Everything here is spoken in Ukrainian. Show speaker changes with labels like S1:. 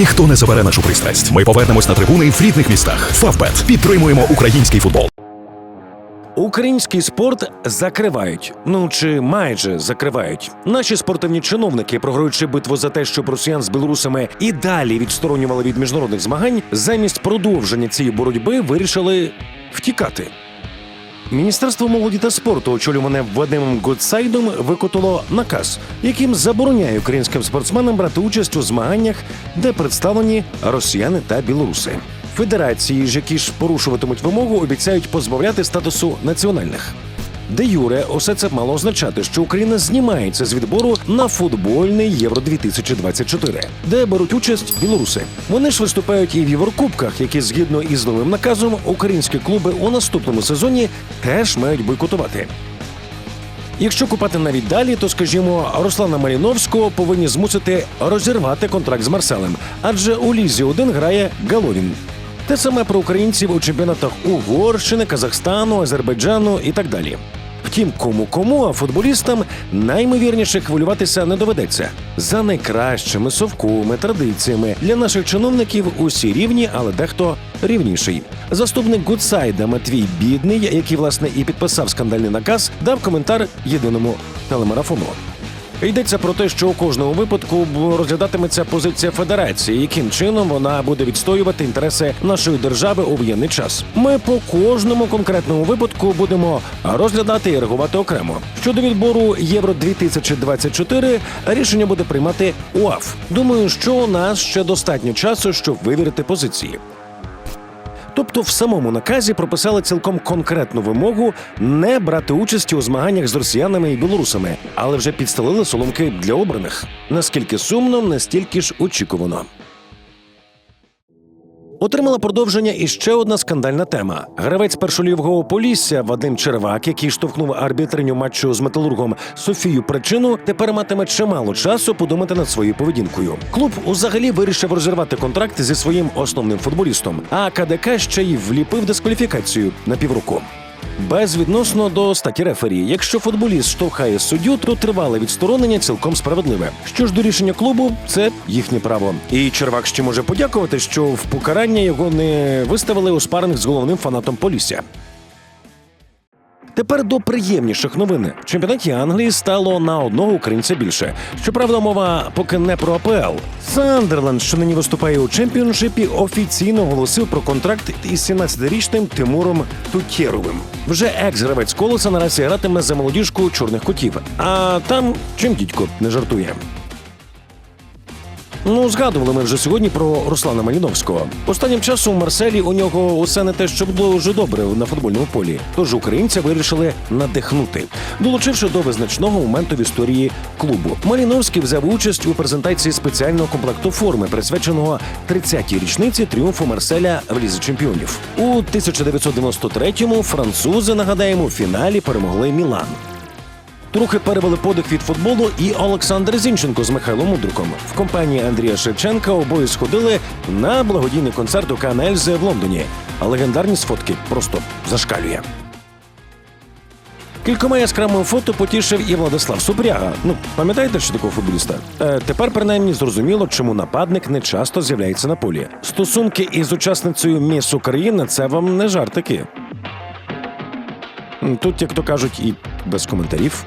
S1: Ніхто не забере нашу пристрасть. Ми повернемось на трибуни в рідних містах. Фавбет підтримуємо український футбол.
S2: Український спорт закривають, ну чи майже закривають. Наші спортивні чиновники, програючи битву за те, щоб росіян з білорусами і далі відсторонювали від міжнародних змагань, замість продовження цієї боротьби вирішили втікати. Міністерство молоді та спорту, очолюване Вадимом Гудсайдом, викотило наказ, яким забороняє українським спортсменам брати участь у змаганнях, де представлені росіяни та білоруси. Федерації ж, які ж порушуватимуть вимогу, обіцяють позбавляти статусу національних. Де Юре, усе це мало означати, що Україна знімається з відбору на футбольний Євро 2024 де беруть участь білоруси. Вони ж виступають і в Єврокубках, які згідно із новим наказом українські клуби у наступному сезоні теж мають бойкотувати. Якщо купати навіть далі, то скажімо, Руслана Маліновського повинні змусити розірвати контракт з Марселем, адже у лізі 1 грає Галорін. Те саме про українців у чемпіонатах Угорщини, Казахстану, Азербайджану і так далі. Втім, кому кому, а футболістам наймовірніше хвилюватися не доведеться. За найкращими совковими традиціями для наших чиновників усі рівні, але дехто рівніший. Заступник Гудсайда Матвій Бідний, який власне і підписав скандальний наказ, дав коментар єдиному телемарафону. Йдеться про те, що у кожному випадку розглядатиметься позиція федерації, яким чином вона буде відстоювати інтереси нашої держави у воєнний час. Ми по кожному конкретному випадку будемо розглядати і реагувати окремо. Щодо відбору Євро 2024 рішення буде приймати УАФ. Думаю, що у нас ще достатньо часу, щоб вивірити позиції. Тобто в самому наказі прописали цілком конкретну вимогу не брати участі у змаганнях з росіянами і білорусами, але вже підстелили соломки для обраних. Наскільки сумно, настільки ж очікувано. Отримала продовження і ще одна скандальна тема. Гравець першолівгового Полісся Вадим Червак, який штовхнув арбітриню матчу з металургом Софію Причину, тепер матиме чимало часу подумати над своєю поведінкою. Клуб взагалі вирішив розірвати контракт зі своїм основним футболістом, а КДК ще й вліпив дискваліфікацію на півроку. Безвідносно до статі рефері, якщо футболіст штовхає суддю, то тривале відсторонення цілком справедливе. Що ж до рішення клубу, це їхнє право. І Червак ще може подякувати, що в покарання його не виставили у спаринг з головним фанатом Полісся. Тепер до приємніших новин. В чемпіонаті Англії стало на одного українця більше. Щоправда, мова поки не про АПЛ. Сандерленд, що нині виступає у чемпіоншипі, офіційно оголосив про контракт із 17-річним Тимуром Тутєровим. Вже екс-гравець колеса наразі гратиме за молодіжку чорних котів. А там чим дідько не жартує. Ну, згадували ми вже сьогодні про Руслана Маліновського. Останнім часом у Марселі у нього усе не те, що було вже добре на футбольному полі. Тож українця вирішили надихнути, долучивши до визначного моменту в історії клубу. Маліновський взяв участь у презентації спеціального комплекту форми, присвяченого 30-й річниці тріумфу Марселя в лізі чемпіонів. У 1993-му французи нагадаємо у фіналі перемогли Мілан. Трохи перевели подих від футболу і Олександр Зінченко з Михайлом Мудриком. В компанії Андрія Шевченка обоє сходили на благодійний концерт у Канельзе в Лондоні. А легендарність фотки просто зашкалює. Кількома яскравими фото потішив і Владислав Супряга. Ну, пам'ятаєте, що такого футболіста? Е, тепер принаймні зрозуміло, чому нападник не часто з'являється на полі. Стосунки із учасницею Міс України це вам не жартики. Тут, як то кажуть, і без коментарів.